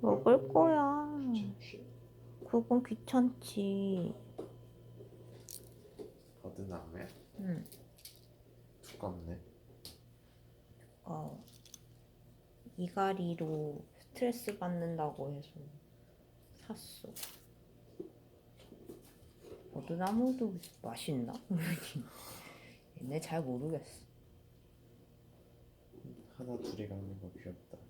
먹을 거야. 귀찮지. 그건 귀찮지. 버드나무야? 응. 두껍네. 어. 이가리로 스트레스 받는다고 해서 샀어. 버드나무도 맛있나? 얘네 잘 모르겠어. 하나 둘이 갖는 거 귀엽다.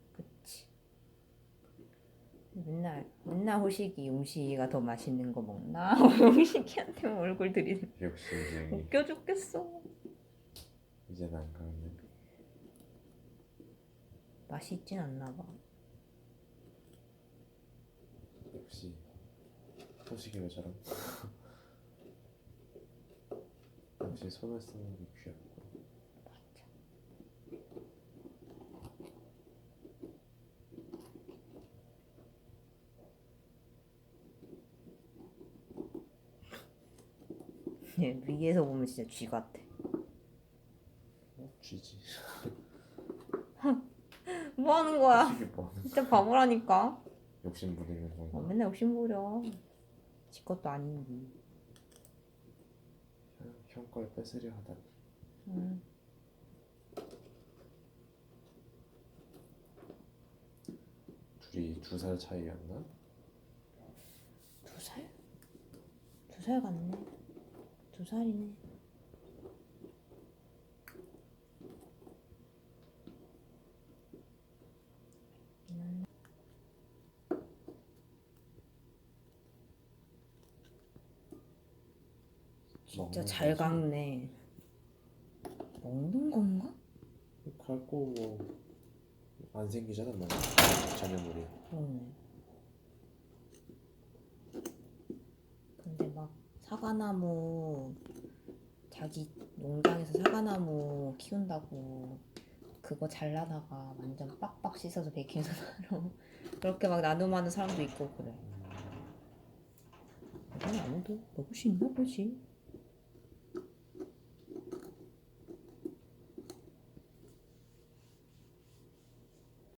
맨날 맨날 호식이 용식이가 더 맛있는 거 먹나? 용식이한테 얼굴 들이대. 이제 웃겨 죽겠어. 이제는 안 갖네. 맛있진 않나 봐. 역시 소식이 왜 저럼? 역시 손을 쓰는 게 귀엽고. 얘 위에서 보면 진짜 쥐 같아. 어? 쥐지. 뭐 하는 거야? 뭐? 진짜 바보라니까. 욕심 부리는 어, 건가? 맨날 욕심 부려. 지 것도 아닌데. 형, 형 걸 뺏으려 하다. 응. 둘이 두 살 차이였나? 두 살? 두 살 같네. 두 살이네. 음. 진짜 먹는 잘 거지? 강네. 먹는 건가? 갈고 뭐안 생기잖아 뭐 잔여물이. 그러네. 근데 막 사과나무 자기 농장에서 사과나무 키운다고 그거 잘라다가 완전 빡빡 씻어서 베이킹 소다로 그렇게 막 나눔하는 사람도 있고 그래. 아무도 먹을 수 있나 보지.